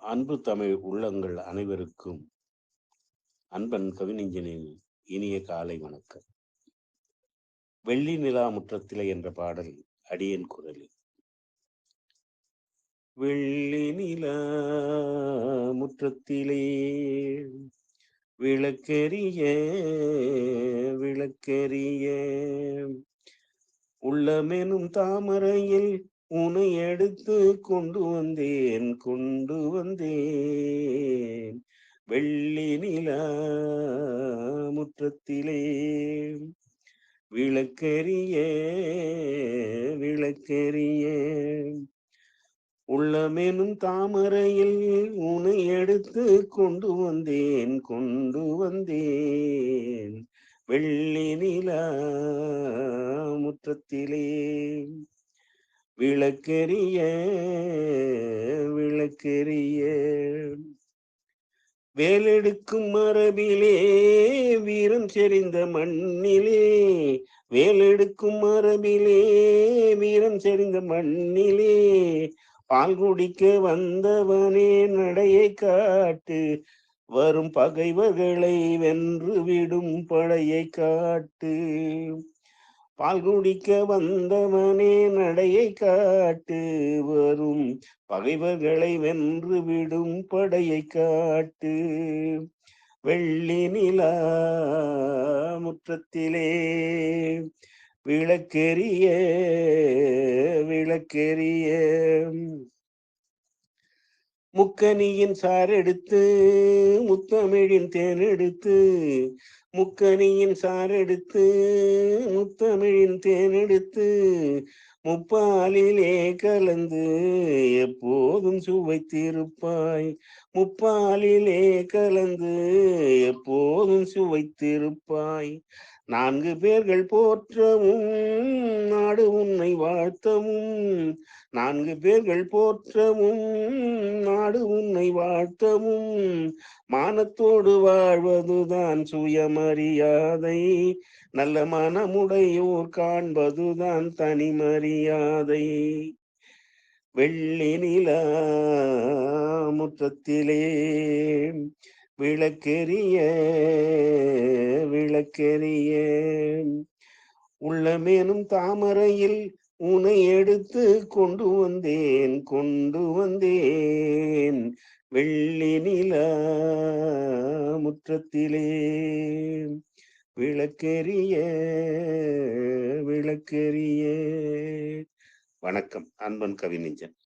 அன்பு தமிழ் உள்ளங்கள் அனைவருக்கும் அன்பன் கவிஞனின் இனிய காலை வணக்கம். வெள்ளி நிலா முற்றத்திலே என்ற பாடல் அடியன் குரலில். வெள்ளி நிலா முற்றத்திலே விளக்கெரிய விளக்கெரிய உள்ளமெனும் தாமரையில் உன்னை எடுத்து கொண்டு வந்தேன் கொண்டு வந்தேன். வெள்ளி நிலா முற்றத்திலே விளக்கெரிய விளக்கெரிய உள்ளமெனும் தாமரையில் உன்னை எடுத்து கொண்டு வந்தேன் கொண்டு வந்தேன். வெள்ளி நிலா முற்றத்திலே விளக்கெரிய விளக்கெரிய வேலெடுக்கும் மரபிலே வீரம் செறிந்த மண்ணிலே. வேலெடுக்கும் மரபிலே வீரம் செறிந்த மண்ணிலே. பால் குடிக்க வந்தவனே நடையை காட்டு. வரும் பகைவர்களை வென்று விடும் படையை காட்டு. பால் குடிக்க வந்தவனே நடையை காட்டு வரும். பகைவர்களை வென்று விடும் படையை காட்டு. வெள்ளி நிலா முற்றத்திலே விளக்கெரிய விளக்கெரிய முக்கனியின் சார் எடுத்து முத்தமிழின் தேன் எடுத்து முக்கனியின் சார் எடுத்து முத்தமிழின் தேன் எடுத்து முப்பாலிலே கலந்து எப்போதும் சுவைத்திருப்பாய். முப்பாலிலே கலந்து எப்போதும் சுவைத்திருப்பாய். நான்கு பேர்கள் போற்றவும் நாடு உன்னை வாழ்த்தவும். நான்கு பேர்கள் போற்றவும் நாடு உன்னை வாழ்த்தவும். மானத்தோடு வாழ்வதுதான் சுயமரியாதை. நல்ல மனமுடையோர் காண்பதுதான் தனி மரியாதை வெள்ளி நிலா முற்றத்திலே விளக்கெரிய விளக்கெரிய உள்ளமேனும் தாமரையில் உனை எடுத்து கொண்டு வந்தேன் கொண்டு வந்தேன். வெள்ளி நிலா முற்றத்திலே. விளக்கெரிய விளக்கெரிய வணக்கம் அன்பன் கவிஞன்